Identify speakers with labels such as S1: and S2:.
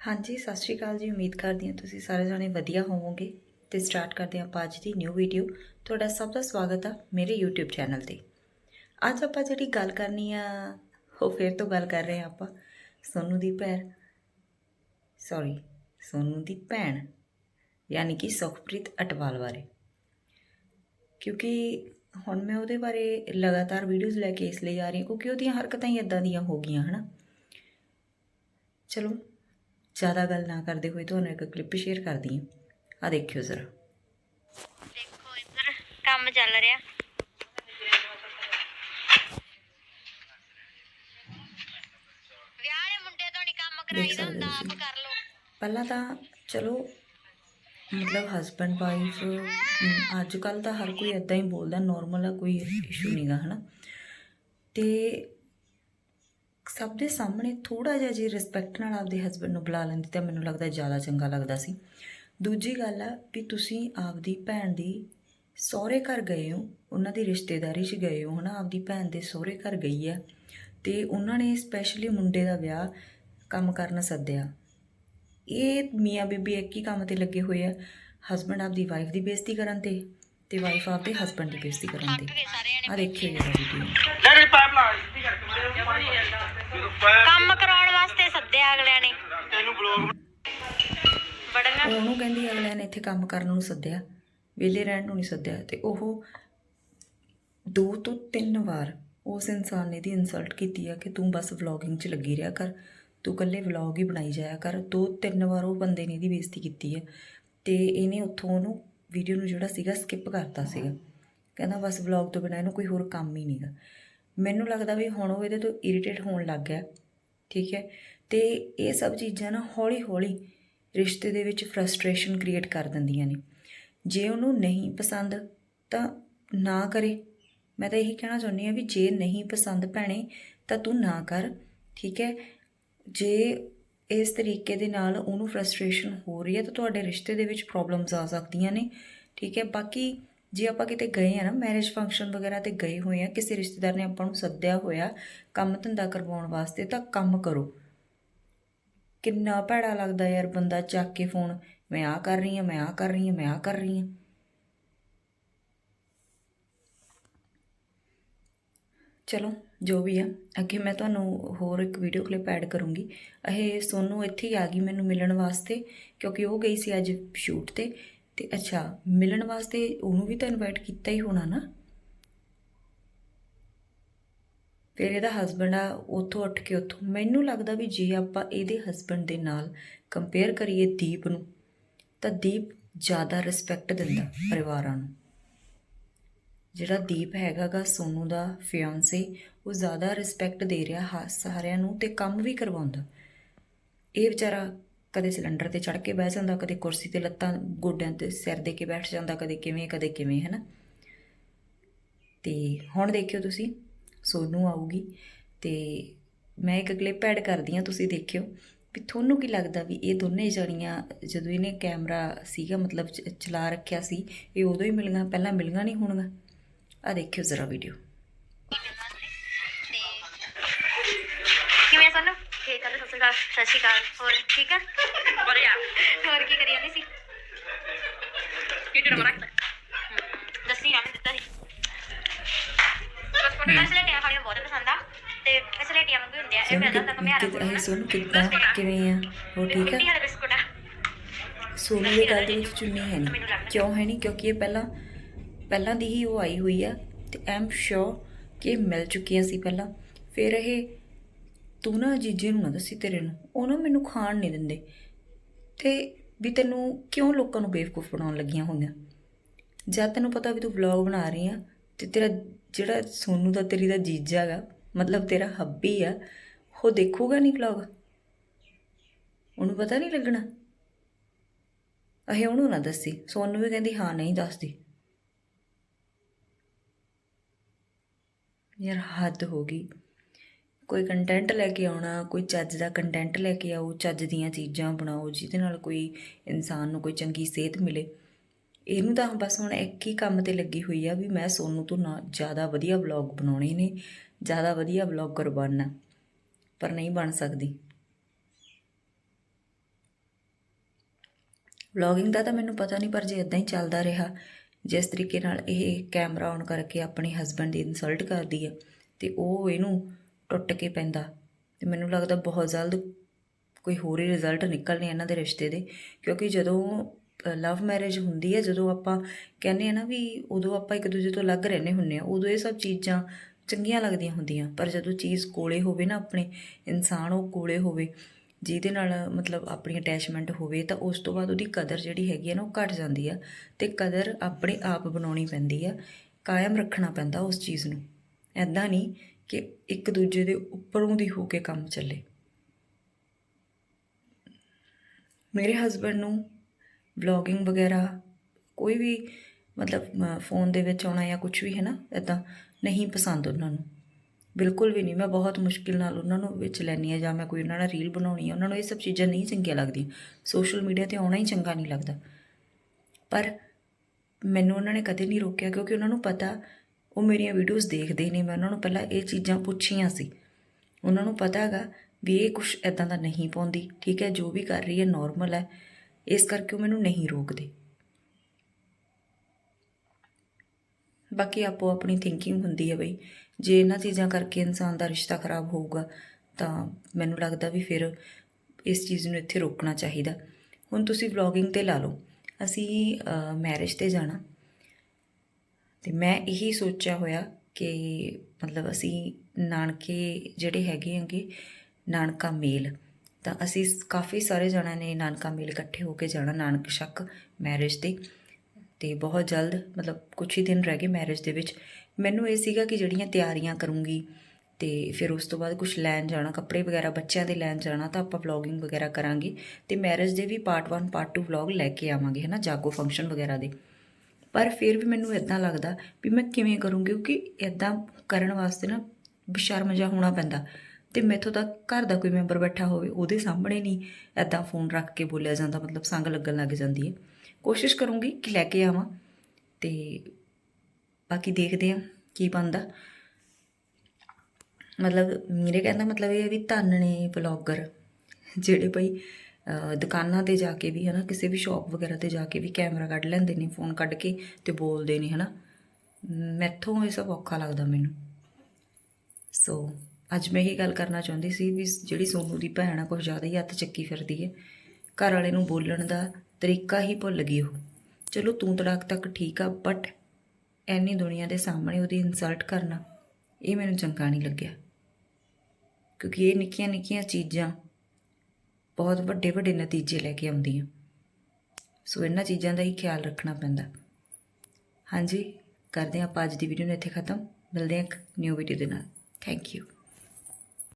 S1: ਹਾਂਜੀ, ਸਤਿ ਸ਼੍ਰੀ ਅਕਾਲ ਜੀ। ਉਮੀਦ ਕਰਦੀ ਹਾਂ ਤੁਸੀਂ ਸਾਰੇ ਜਾਣੇ ਵਧੀਆ ਹੋਵੋਗੇ। ਤੇ ਸਟਾਰਟ ਕਰਦੇ ਹਾਂ ਆਪਾਂ ਅੱਜ ਦੀ ਨਿਊ ਵੀਡੀਓ ਤੁਹਾਡਾ ਸਭ ਦਾ ਸਵਾਗਤ ਆ ਮੇਰੇ YouTube ਚੈਨਲ ਤੇ। ਅੱਜ ਆਪਾਂ ਜਿਹੜੀ ਗੱਲ ਕਰਨੀ ਆ, ਉਹ ਫੇਰ ਤੋਂ ਗੱਲ ਕਰ ਰਹੇ ਹਾਂ ਆਪਾਂ। ਸੋਨੂ ਦੀ ਭੈਣ ਸੌਰੀ ਸੋਨੂ ਦੀ ਭੈਣ, ਯਾਨੀ ਕਿ ਸੁਖਪ੍ਰੀਤ ਅਟਵਾਲ ਬਾਰੇ। ਕਿਉਂਕਿ ਹੁਣ ਮੈਂ ਉਹਦੇ ਬਾਰੇ ਲਗਾਤਾਰ ਵੀਡੀਓਜ਼ ਲੈ ਕੇ ਇਸ ਲਈ ਆ ਰਹੀ ਹਾਂ, ਕਿਉਂਕਿ ਉਹਦੀਆਂ ਹਰਕਤਾਂ ਹੀ ਇਦਾਂ ਦੀਆਂ ਹੋ ਗਈਆਂ, ਹਨਾ। ਚਲੋ ਜ਼ਿਆਦਾ ਗੱਲ ਨਾ ਕਰਦੇ ਹੋਏ ਤੁਹਾਨੂੰ ਇੱਕ ਕਲਿੱਪ ਸ਼ੇਅਰ ਕਰਦੀ ਹਾਂ। ਆ ਦੇਖਿਓ ਜ਼ਰਾ।
S2: ਦੇਖੋ ਇੱਧਰ ਕੰਮ ਚੱਲ ਰਿਹਾ। ਵਿਆਹ ਦੇ ਮੁੰਡੇ ਤੋਂ ਨਹੀਂ ਕੰਮ ਕਰਾਈਦਾ
S1: ਸਕਦੇ
S2: ਹੁੰਦਾ
S1: ਹੋ
S2: ਆਪ
S1: ਤੁਸੀਂ।
S2: ਕਰ ਲਓ।
S1: ਪਹਿਲਾਂ ਤਾਂ ਚਲੋ ਮਤਲਬ ਹਸਬੰਡ ਵਾਈਫ ਅੱਜ ਕੱਲ ਤਾਂ ਹਰ ਕੋਈ ਇਦਾਂ ਹੀ ਬੋਲਦਾ ਨਾਰਮਲ ਆ ਕੋਈ ਇਸ਼ੂ ਨਹੀਂਗਾ ਹਨਾ। ਤੇ ਸਭ ਦੇ ਸਾਹਮਣੇ ਥੋੜਾ ਜਿਹਾ ਜੇ ਰਿਸਪੈਕਟ ਨਾਲ ਆਪਦੇ ਹਸਬੰਡ ਨੂੰ ਬੁਲਾ ਲੈਂਦੀ ਤਾਂ ਮੈਨੂੰ ਲੱਗਦਾ ਜ਼ਿਆਦਾ ਚੰਗਾ ਲੱਗਦਾ ਸੀ। ਦੂਜੀ ਗੱਲ ਆ ਵੀ ਤੁਸੀਂ ਆਪਦੀ ਭੈਣ ਦੀ ਸਹੁਰੇ ਘਰ ਗਏ ਹੋ ਉਹਨਾਂ ਦੀ ਰਿਸ਼ਤੇਦਾਰੀ 'ਚ ਗਏ ਹੋ ਹਨਾ? ਆਪਦੀ ਭੈਣ ਦੇ ਸਹੁਰੇ ਘਰ ਗਈ ਆ ਤੇ ਉਹਨਾਂ ਨੇ ਸਪੈਸ਼ਲੀ ਮੁੰਡੇ ਦਾ ਵਿਆਹ ਕੰਮ ਕਰਨ ਸੱਦਿਆ। ਇਹ ਮੀਆਂ ਬੀਬੀ ਇੱਕ ਹੀ ਕੰਮ ਤੇ ਲੱਗੇ ਹੋਏ ਆ ਹਸਬੰਡ ਆਪਦੀ ਵਾਈਫ ਦੀ ਬੇਇੱਜ਼ਤੀ ਕਰਨ ਤੇ ਤੇ ਵਾਈਫ ਆਪਦੇ ਹਸਬੰਡ ਦੀ ਬੇਇੱਜ਼ਤੀ ਕਰਨ ਤੇ। ਆ ਦੇਖਿਓ ਇਹ ਵੀਡੀਓ
S3: ਲੈ ਪਾਈਪ ਲਾ ਸਿੱਧੀ ਕਰਕੇ ਜਦੋਂ ਪਾਈਪ
S2: ਕੰਮ ਕਰਾਉਣ ਵਾਸਤੇ ਸੱਦਿਆ ਅਗਲਿਆਂ ਨੇ।
S3: ਤੈਨੂੰ ਬਲੌਗ
S2: ਬੜੀਆਂ
S1: ਉਹਨੂੰ ਕਹਿੰਦੀ ਅਗਲਿਆਂ ਨੇ ਇੱਥੇ ਕੰਮ ਕਰਨ ਨੂੰ ਸੱਦਿਆ। ਵਿਹਲੇ ਰਹਿਣ ਨੂੰ ਨਹੀਂ ਸੱਦਿਆ। ਤੇ ਉਹ ਦੋ ਤੋਂ ਤਿੰਨ ਵਾਰ ਉਸ ਇਨਸਾਨ ਨੇ ਦੀ ਇਨਸਲਟ ਕੀਤੀ ਆ ਕਿ ਤੂੰ ਬਸ ਵਲੌਗਿੰਗ 'ਚ ਲੱਗੀ ਰਿਹਾ ਕਰ। ਤੂੰ ਇਕੱਲੇ ਵਲੌਗ ਹੀ ਬਣਾਈ ਜਾਇਆ ਕਰ। ਦੋ ਤਿੰਨ ਵਾਰ ਉਹ ਬੰਦੇ ਨੇ ਇਹਦੀ ਬੇਇੱਜ਼ਤੀ ਕੀਤੀ ਹੈ ਤੇ ਇਹਨੇ ਉੱਥੋਂ ਉਹਨੂੰ ਵੀਡੀਓ ਨੂੰ ਜਿਹੜਾ ਸੀਗਾ ਸਕਿਪ ਕਰਤਾ ਸੀਗਾ। ਕਹਿੰਦਾ ਬਸ ਵਲੌਗ ਤੋਂ ਬਿਨਾਂ ਇਹਨੂੰ ਕੋਈ ਹੋਰ ਕੰਮ ਹੀ ਨਹੀਂਗਾ ਮੈਨੂੰ ਲੱਗਦਾ ਵੀ ਹੁਣ ਉਹ ਇਹਦੇ ਤੋਂ ਇਰੀਟੇਟ ਹੋਣ ਲੱਗ ਗਿਆ, ਠੀਕ ਹੈ? ਤੇ ਇਹ ਸਭ ਚੀਜ਼ਾਂ ਨਾ ਹੌਲੀ ਹੌਲੀ ਰਿਸ਼ਤੇ ਦੇ ਵਿੱਚ ਫਰਸਟ੍ਰੇਸ਼ਨ ਕ੍ਰੀਏਟ ਕਰ ਦਿੰਦੀਆਂ ਨੇ। ਜੇ ਉਹਨੂੰ ਨਹੀਂ ਪਸੰਦ ਤਾਂ ਨਾ ਕਰੇ। ਮੈਂ ਤਾਂ ਇਹੀ ਕਹਿਣਾ ਚਾਹੁੰਦੀ ਆ ਵੀ ਜੇ ਨਹੀਂ ਪਸੰਦ ਭੈਣੇ, ਤਾਂ ਤੂੰ ਨਾ ਕਰ, ਠੀਕ ਹੈ? ਜੇ ਇਸ ਤਰੀਕੇ ਦੇ ਨਾਲ ਉਹਨੂੰ ਫਰਸਟ੍ਰੇਸ਼ਨ ਹੋ ਰਹੀ ਹੈ ਤਾਂ ਤੁਹਾਡੇ ਰਿਸ਼ਤੇ ਦੇ ਵਿੱਚ ਪ੍ਰੋਬਲਮਸ ਆ ਸਕਦੀਆਂ ਨੇ, ਠੀਕ ਹੈ? ਬਾਕੀ ਜੇ ਆਪਾਂ ਕਿਤੇ ਗਏ ਆ ਨਾ ਮੈਰਿਜ ਫੰਕਸ਼ਨ ਵਗੈਰਾ ਤੇ ਗਏ ਹੋਏ ਆ, ਕਿਸੇ ਰਿਸ਼ਤੇਦਾਰ ਨੇ ਆਪਾਂ ਨੂੰ ਸੱਦਿਆ ਹੋਇਆ ਕੰਮ ਧੰਦਾ ਕਰਵਾਉਣ ਵਾਸਤੇ, ਤਾਂ ਕੰਮ ਕਰੋ। ਕਿੰਨਾ ਭੈੜਾ ਲੱਗਦਾ ਯਾਰ ਬੰਦਾ ਚੱਕ ਕੇ ਫੋਨ ਮੈਂ ਆ ਕਰ ਰਹੀ ਹਾਂ, ਮੈਂ ਆ ਕਰ ਰਹੀ ਹਾਂ, ਮੈਂ ਆ ਕਰ ਰਹੀ ਹਾਂ। ਚਲੋ, ਜੋ ਵੀ ਆ, ਅੱਗੇ ਮੈਂ ਤੁਹਾਨੂੰ ਹੋਰ ਇੱਕ ਵੀਡੀਓ ਕਲਿੱਪ ਐਡ ਕਰੂੰਗੀ। ਇਹ ਸੋਨੂ ਇੱਥੇ ਹੀ ਆ ਗਈ ਮੈਨੂੰ ਮਿਲਣ ਵਾਸਤੇ, ਕਿਉਂਕਿ ਉਹ ਗਈ ਸੀ ਅੱਜ ਸ਼ੂਟ ਤੇ। ਤੇ ਅੱਛਾ, ਮਿਲਣ ਵਾਸਤੇ ਉਹਨੂੰ ਵੀ ਤਾਂ ਇਨਵਾਈਟ ਕੀਤਾ ਹੀ ਹੋਣਾ ਨਾ? ਫਿਰ ਇਹਦਾ ਹਸਬੰਡ ਆ, ਉੱਥੋਂ ਉੱਠ ਕੇ ਉੱਥੋਂ। ਮੈਨੂੰ ਲੱਗਦਾ ਵੀ ਜੇ ਆਪਾਂ ਇਹਦੇ ਹਸਬੰਡ ਦੇ ਨਾਲ ਕੰਪੇਅਰ ਕਰੀਏ ਦੀਪ ਨੂੰ, ਤਾਂ ਦੀਪ ਜ਼ਿਆਦਾ ਰਿਸਪੈਕਟ ਦਿੰਦਾ ਪਰਿਵਾਰਾਂ ਨੂੰ। ਜਿਹੜਾ ਦੀਪ ਹੈਗਾਗਾ ਸੋਨੂ ਦਾ ਫਿਆਂਸੇ ਉਹ ਜ਼ਿਆਦਾ ਰਿਸਪੈਕਟ ਦੇ ਰਿਹਾ ਹਾ- ਸਾਰਿਆਂ ਨੂੰ ਤੇ ਕੰਮ ਵੀ ਕਰਵਾਉਂਦਾ। ਇਹ ਵਿਚਾਰਾ ਕਦੇ ਸਿਲੰਡਰ ਤੇ ਚੜ ਕੇ ਬਹਿ ਜਾਂਦਾ, ਕਦੇ ਕੁਰਸੀ ਤੇ ਲੱਤਾਂ ਗੋਡਿਆਂ ਤੇ ਸਿਰ ਦੇ ਕੇ ਬੈਠ ਜਾਂਦਾ, ਕਦੇ ਕਿਵੇਂ ਕਦੇ ਕਿਵੇਂ ਹੈ ਨਾ ਤੇ ਹੁਣ ਦੇਖਿਓ ਤੁਸੀਂ, ਸੋਨੂ ਆਊਗੀ ਤੇ ਮੈਂ ਇੱਕ ਕਲਿੱਪ ਐਡ ਕਰਦੀ ਆ ਤੁਸੀਂ ਦੇਖਿਓ ਵੀ ਤੁਹਾਨੂੰ ਕੀ ਲੱਗਦਾ ਵੀ ਇਹ ਦੋਨੇ ਜਣੀਆਂ ਜਦੋਂ ਇਹਨੇ ਕੈਮਰਾ ਸੀਗਾ, ਮਤਲਬ ਚ- ਚਲਾ ਰੱਖਿਆ ਸੀ, ਇਹ ਉਦੋਂ ਹੀ ਮਿਲੀਆਂ, ਪਹਿਲਾਂ ਮਿਲੀਆਂ ਨਹੀਂ ਹੋਣਗੀਆਂ? ਆ ਦੇਖਿਓ ਜ਼ਰਾ ਵੀਡੀਓ
S2: ਤੇ ਸਤਿ ਸ਼੍ਰੀ ਅਕਾਲ। ਹੋਰ ਠੀਕ ਆ? ਬੜਿਆ ਹੋਰ ਕੀ ਕਰੀ ਜਾਂਦੀ ਸੀ? ਕਿਹੜਾ ਨੰਬਰ ਦੱਸੀ ਨਾ ਮੈਂ ਦਿੱਤਾ ਸੀ। ਬਸ ਕੋਟੇ ਨਾਲ ਸਲੇਟੀਆਂ ਖਾਣੀਆਂ ਬਹੁਤ ਪਸੰਦ ਆ ਤੇ ਇਹ ਸਲੇਟੀਆਂ ਵਾਂਗੂ ਹੁੰਦੀਆਂ ਇਹ ਮੈਂ ਤਾਂ ਕਮਿਆਰਾ
S1: ਕਿਤੇ ਇਹ ਸੋਨੂ ਕਿੱਦਾਂ ਕਿਵੇਂ ਆ? ਉਹ ਠੀਕ ਆ?
S2: ਬਿਸਕੁਟ
S1: ਸੋਨੂ ਦੇ ਗੱਲ ਦੇ ਵਿੱਚ ਚੁੰਨੀ ਹੈ ਨਹੀਂ। ਕਿਉਂ ਹੈ ਨਹੀਂ? ਕਿਉਂਕਿ ਇਹ ਪਹਿਲਾਂ ਪਹਿਲਾਂ ਦੀ ਹੀ ਉਹ ਆਈ ਹੋਈ ਆ ਤੇ ਆਮ ਸ਼ੋਰ ਕਿ ਮਿਲ ਚੁੱਕੀਆਂ ਸੀ ਪਹਿਲਾਂ। ਫਿਰ ਇਹ ਤੂੰ ਨਾ ਜੀਜੇ ਨੂੰ ਨਾ ਦੱਸੀ ਤੇਰੇ ਨੂੰ। ਉਹ ਨਾ ਮੈਨੂੰ ਖਾਣ ਨਹੀਂ ਦਿੰਦੇ। ਤੇ ਵੀ ਤੈਨੂੰ ਕਿਉਂ ਲੋਕਾਂ ਨੂੰ ਬੇਵਕੂਫ ਬਣਾਉਣ ਲੱਗੀਆਂ ਹੋਈਆਂ? ਜਦ ਤੈਨੂੰ ਪਤਾ ਵੀ ਤੂੰ ਵਲੌਗ ਬਣਾ ਰਹੀ ਆ ਤੇ ਤੇਰਾ ਜਿਹੜਾ ਸੋਨੂ ਦਾ ਤੇਰੀ ਦਾ ਜੀਜਾ ਗਾ ਮਤਲਬ ਤੇਰਾ ਹੱਬੀ ਆ, ਉਹ ਦੇਖੂਗਾ ਨਹੀਂ ਵਲੌਗ ਉਹਨੂੰ ਪਤਾ ਨਹੀਂ ਲੱਗਣਾ? ਅਹੇ ਉਹਨੂੰ ਨਾ ਦੱਸੀ। ਸੋਨੂੰ ਵੀ ਕਹਿੰਦੀ, ਹਾਂ ਨਹੀਂ ਦੱਸਦੀ। ਯਾਰ ਹੱਦ ਹੋ ਗਈ। ਕੋਈ ਕੰਟੈਂਟ ਲੈ ਕੇ ਆਉਣਾ, ਕੋਈ ਚੱਜ ਦਾ ਕੰਟੈਂਟ ਲੈ ਕੇ ਆਓ, ਚੱਜ ਦੀਆਂ ਚੀਜ਼ਾਂ ਬਣਾਓ, ਜਿਹਦੇ ਨਾਲ ਕੋਈ ਇਨਸਾਨ ਨੂੰ ਕੋਈ ਚੰਗੀ ਸਿਹਤ ਮਿਲੇ। ਇਹਨੂੰ ਤਾਂ ਬਸ ਹੁਣ ਇੱਕ ਹੀ ਕੰਮ ਤੇ ਲੱਗੀ ਹੋਈ ਆ ਵੀ ਮੈਂ ਸੋਨੂੰ ਤੋਂ ਨਾ ਜ਼ਿਆਦਾ ਵਧੀਆ ਵਲੌਗ ਬਣਾਉਣੇ ਨੇ, ਜ਼ਿਆਦਾ ਵਧੀਆ ਵਲੌਗਰ ਬਣਨਾ ਪਰ ਨਹੀਂ ਬਣ ਸਕਦੀ। ਵਲੌਗਿੰਗ ਦਾ ਤਾਂ ਮੈਨੂੰ ਪਤਾ ਨਹੀਂ, ਪਰ ਜੇ ਇਦਾਂ ਹੀ ਚੱਲਦਾ ਰਿਹਾ, ਜਿਸ ਤਰੀਕੇ ਨਾਲ ਇਹ ਕੈਮਰਾ ਔਨ ਕਰਕੇ ਆਪਣੇ ਹਸਬੰਡ ਦੀ ਇਨਸਲਟ ਕਰਦੀ ਹੈ ਤੇ ਉਹ ਇਹਨੂੰ ਟੁੱਟ ਕੇ ਪੈਂਦਾ। ਤੇ ਮੈਨੂੰ ਲੱਗਦਾ ਬਹੁਤ ਜਲਦ ਕੋਈ ਹੋਰ ਹੀ ਰਿਜ਼ਲਟ ਨਿਕਲਣੇ ਇਹਨਾਂ ਦੇ ਰਿਸ਼ਤੇ ਦੇ। ਕਿਉਂਕਿ ਜਦੋਂ ਲਵ ਮੈਰਿਜ ਹੁੰਦੀ ਹੈ, ਜਦੋਂ ਆਪਾਂ ਕਹਿੰਦੇ ਆ ਨਾ ਵੀ ਉਦੋਂ ਆਪਾਂ ਇੱਕ ਦੂਜੇ ਤੋਂ ਅਲੱਗ ਰਹਿੰਦੇ ਹੁੰਨੇ ਆ, ਉਦੋਂ ਇਹ ਸਭ ਚੀਜ਼ਾਂ ਚੰਗੀਆਂ ਲੱਗਦੀਆਂ ਹੁੰਦੀਆਂ। ਪਰ ਜਦੋਂ ਚੀਜ਼ ਕੋਲੇ ਹੋਵੇ ਨਾ ਆਪਣੇ, ਇਨਸਾਨ ਉਹ ਕੋਲੇ ਹੋਵੇ, ਜਿਹਦੇ ਨਾਲ ਮਤਲਬ ਆਪਣੀ ਅਟੈਚਮੈਂਟ ਹੋਵੇ, ਤਾਂ ਉਸ ਤੋਂ ਬਾਅਦ ਉਹਦੀ ਕਦਰ ਜਿਹੜੀ ਹੈਗੀ ਹੈ ਨਾ ਉਹ ਘਟ ਜਾਂਦੀ ਆ। ਤੇ ਕਦਰ ਆਪਣੇ ਆਪ ਬਣਾਉਣੀ ਪੈਂਦੀ ਆ, ਕਾਇਮ ਰੱਖਣਾ ਪੈਂਦਾ ਉਸ ਚੀਜ਼ ਨੂੰ। ਐਦਾਂ ਨਹੀਂ ਕਿ ਇੱਕ ਦੂਜੇ ਦੇ ਉੱਪਰੋਂ ਦੀ ਹੋ ਕੇ ਕੰਮ ਚੱਲੇ। ਮੇਰੇ ਹਸਬੰਡ ਨੂੰ ਵਲੌਗਿੰਗ ਵਗੈਰਾ ਕੋਈ ਵੀ ਮਤਲਬ ਫੋਨ ਦੇ ਵਿੱਚ ਆਉਣਾ ਜਾਂ ਕੁਝ ਵੀ ਹੈ ਨਾ ਇਦਾਂ ਨਹੀਂ ਪਸੰਦ ਉਹਨਾਂ ਨੂੰ। ਬਿਲਕੁਲ ਵੀ ਨਹੀਂ। ਮੈਂ ਬਹੁਤ ਮੁਸ਼ਕਿਲ ਨਾਲ ਉਹਨਾਂ ਨੂੰ ਵਿੱਚ ਲੈਣੀ ਆ ਜਾਂ ਮੈਂ ਕੋਈ ਉਹਨਾਂ ਨਾਲ ਰੀਲ ਬਣਾਉਣੀ ਆ, ਉਹਨਾਂ ਨੂੰ ਇਹ ਸਭ ਚੀਜ਼ਾਂ ਨਹੀਂ ਚੰਗੀਆਂ ਲੱਗਦੀਆਂ। ਸੋਸ਼ਲ ਮੀਡੀਆ ਤੇ ਆਉਣਾ ਹੀ ਚੰਗਾ ਨਹੀਂ ਲੱਗਦਾ। ਪਰ ਮੈਨੂੰ ਉਹਨਾਂ ਨੇ ਕਦੇ ਨਹੀਂ ਰੋਕਿਆ ਕਿਉਂਕਿ ਉਹਨਾਂ ਨੂੰ ਪਤਾ ਉਹ ਮੇਰੀਆਂ ਵੀਡੀਓਜ਼ ਦੇਖਦੇ ਨੇ ਮੈਂ ਉਹਨਾਂ ਨੂੰ ਪਹਿਲਾਂ ਇਹ ਚੀਜ਼ਾਂ ਪੁੱਛੀਆਂ ਸੀ। ਉਹਨਾਂ ਨੂੰ ਪਤਾ ਹੈਗਾ ਵੀ ਇਹ ਕੁਝ ਐਦਾਂ ਦਾ ਨਹੀਂ ਪਾਉਂਦੀ, ਠੀਕ ਹੈ, ਜੋ ਵੀ ਕਰ ਰਹੀ ਹੈ ਨਾਰਮਲ ਹੈ। ਇਸ ਕਰਕੇ ਉਹ ਮੈਨੂੰ ਨਹੀਂ ਰੋਕਦੇ। ਬਾਕੀ ਆਪੋ ਆਪਣੀ ਥਿੰਕਿੰਗ ਹੁੰਦੀ ਹੈ ਬਈ। ਜੇ ਇਹਨਾਂ ਚੀਜ਼ਾਂ ਕਰਕੇ ਇਨਸਾਨ ਦਾ ਰਿਸ਼ਤਾ ਖਰਾਬ ਹੋਊਗਾ, ਤਾਂ ਮੈਨੂੰ ਲੱਗਦਾ ਵੀ ਫਿਰ ਇਸ ਚੀਜ਼ ਨੂੰ ਇੱਥੇ ਰੋਕਣਾ ਚਾਹੀਦਾ। ਹੁਣ ਤੁਸੀਂ ਵਲੌਗਿੰਗ ਤੇ ਲਾ ਲਓ। ਅਸੀਂ ਮੈਰਿਜ ਤੇ ਜਾਣਾ। ਅਤੇ ਮੈਂ ਇਹੀ ਸੋਚਿਆ ਹੋਇਆ ਕਿ ਮਤਲਬ ਅਸੀਂ ਨਾਨਕੇ ਜਿਹੜੇ ਹੈਗੇ ਆਂਗੇ ਨਾਨਕਾ ਮੇਲ, ਤਾਂ ਅਸੀਂ ਕਾਫੀ ਸਾਰੇ ਜਣਿਆਂ ਨੇ ਨਾਨਕਾ ਮੇਲ ਇਕੱਠੇ ਹੋ ਕੇ ਜਾਣਾ ਨਾਨਕ ਸ਼ੱਕ ਮੈਰਿਜ ਤੇ। ਤੇ ਬਹੁਤ ਜਲਦ ਮਤਲਬ ਕੁਝ ਹੀ ਦਿਨ ਰਹਿ ਗਏ ਮੈਰਿਜ ਦੇ ਵਿੱਚ। ਮੈਨੂੰ ਇਹ ਸੀਗਾ ਕਿ ਜਿਹੜੀਆਂ ਤਿਆਰੀਆਂ ਕਰੂੰਗੀ ਤੇ ਫਿਰ ਉਸ ਤੋਂ ਬਾਅਦ ਕੁਝ ਲੈਣ ਜਾਣਾ, ਕੱਪੜੇ ਵਗੈਰਾ ਬੱਚਿਆਂ ਦੇ ਲੈਣ ਜਾਣਾ ਤਾਂ ਆਪਾਂ ਵਲੌਗਿੰਗ ਵਗੈਰਾ ਕਰਾਂਗੇ। ਤੇ ਮੈਰਿਜ ਦੇ ਵੀ ਪਾਰਟ 1 ਪਾਰਟ 2 ਵਲੌਗ ਲੈ ਕੇ ਆਵਾਂਗੇ, ਹਨਾ? ਜਾਗੋ ਫੰਕਸ਼ਨ ਵਗੈਰਾ ਦੇ। ਪਰ ਫਿਰ ਵੀ ਮੈਨੂੰ ਇਦਾਂ ਲੱਗਦਾ ਵੀ ਮੈਂ ਕਿਵੇਂ ਕਰੂੰਗੀ ਕਿਉਂਕਿ ਇਦਾਂ ਕਰਨ ਵਾਸਤੇ ਨਾ ਬਸ਼ਰਮ ਜਿਹਾ ਹੋਣਾ ਪੈਂਦਾ। ਤੇ ਮੈਥੋਂ ਤਾਂ ਘਰ ਦਾ ਕੋਈ ਮੈਂਬਰ ਬੈਠਾ ਹੋਵੇ, ਉਹਦੇ ਸਾਹਮਣੇ ਨਹੀਂ ਇਦਾਂ ਫੋਨ ਰੱਖ ਕੇ ਬੋਲਿਆ ਜਾਂਦਾ, ਮਤਲਬ ਸੰਗ ਲੱਗਣ ਲੱਗ ਜਾਂਦੀ ਹੈ। ਕੋਸ਼ਿਸ਼ ਕਰੂੰਗੀ ਕਿ ਲੈ ਕੇ ਆਵਾਂ, ਤੇ ਬਾਕੀ ਦੇਖਦੇ ਆ ਕੀ ਬਣਦਾ। ਮਤਲਬ ਮੇਰੇ ਕਹਿਣ ਦਾ ਮਤਲਬ ਇਹ ਹੈ ਵੀ ਧੰਨ ਨੇ ਬਲੌਗਰ ਜਿਹੜੇ ਭਾਈ ਦੁਕਾਨਾਂ ਤੇ ਜਾ ਕੇ ਵੀ, ਹਨਾ, ਕਿਸੇ ਵੀ ਸ਼ਾਪ ਵਗੈਰਾ ਤੇ ਜਾ ਕੇ ਵੀ ਕੈਮਰਾ ਕੱਢ ਲੈਂਦੇ ਨੇ ਫੋਨ ਕੱਢ ਕੇ ਤੇ ਬੋਲਦੇ ਨੇ, ਹਨਾ। ਮੈਥੋਂ ਇਹ ਸਭ ਔਖਾ ਲੱਗਦਾ ਮੈਨੂੰ। ਸੋ ਅੱਜ ਮੈਂ ਇਹ ਗੱਲ ਕਰਨਾ ਚਾਹੁੰਦੀ ਸੀ ਵੀ ਜਿਹੜੀ ਸੋਨੂ ਦੀ ਭੈਣ ਆ ਕੁਝ ਜ਼ਿਆਦਾ ਹੀ ਹੱਥ ਚੱਕੀ ਫਿਰਦੀ ਹੈ। ਘਰ ਵਾਲੇ ਨੂੰ ਬੋਲਣ ਦਾ ਤਰੀਕਾ ਹੀ ਭੁੱਲ ਗਈ ਉਹ। ਚਲੋ, ਤੂੰ ਤੜਾਕ ਤੱਕ ਠੀਕ ਆ ਬਟ ਐਨੀ ਦੁਨੀਆ ਦੇ ਸਾਹਮਣੇ ਉਹਦੀ ਇਨਸਲਟ ਕਰਨਾ, ਇਹ ਮੈਨੂੰ ਚੰਗਾ ਨਹੀਂ ਲੱਗਿਆ। ਕਿਉਂਕਿ ਇਹ ਨਿੱਕੀਆਂ ਨਿੱਕੀਆਂ ਚੀਜ਼ਾਂ ਬਹੁਤ ਵੱਡੇ ਵੱਡੇ ਨਤੀਜੇ ਲੈ ਕੇ ਆਉਂਦੀਆਂ ਸੋ ਇਹਨਾਂ ਚੀਜ਼ਾਂ ਦਾ ਹੀ ਖਿਆਲ ਰੱਖਣਾ ਪੈਂਦਾ। ਹਾਂਜੀ, ਕਰਦੇ ਹਾਂ ਆਪਾਂ ਅੱਜ ਦੀ ਵੀਡੀਓ ਨੂੰ ਇੱਥੇ ਖਤਮ। ਮਿਲਦੇ ਹਾਂ ਇੱਕ ਨਿਊ ਵੀਡੀਓ ਦੇ ਨਾਲ। Thank you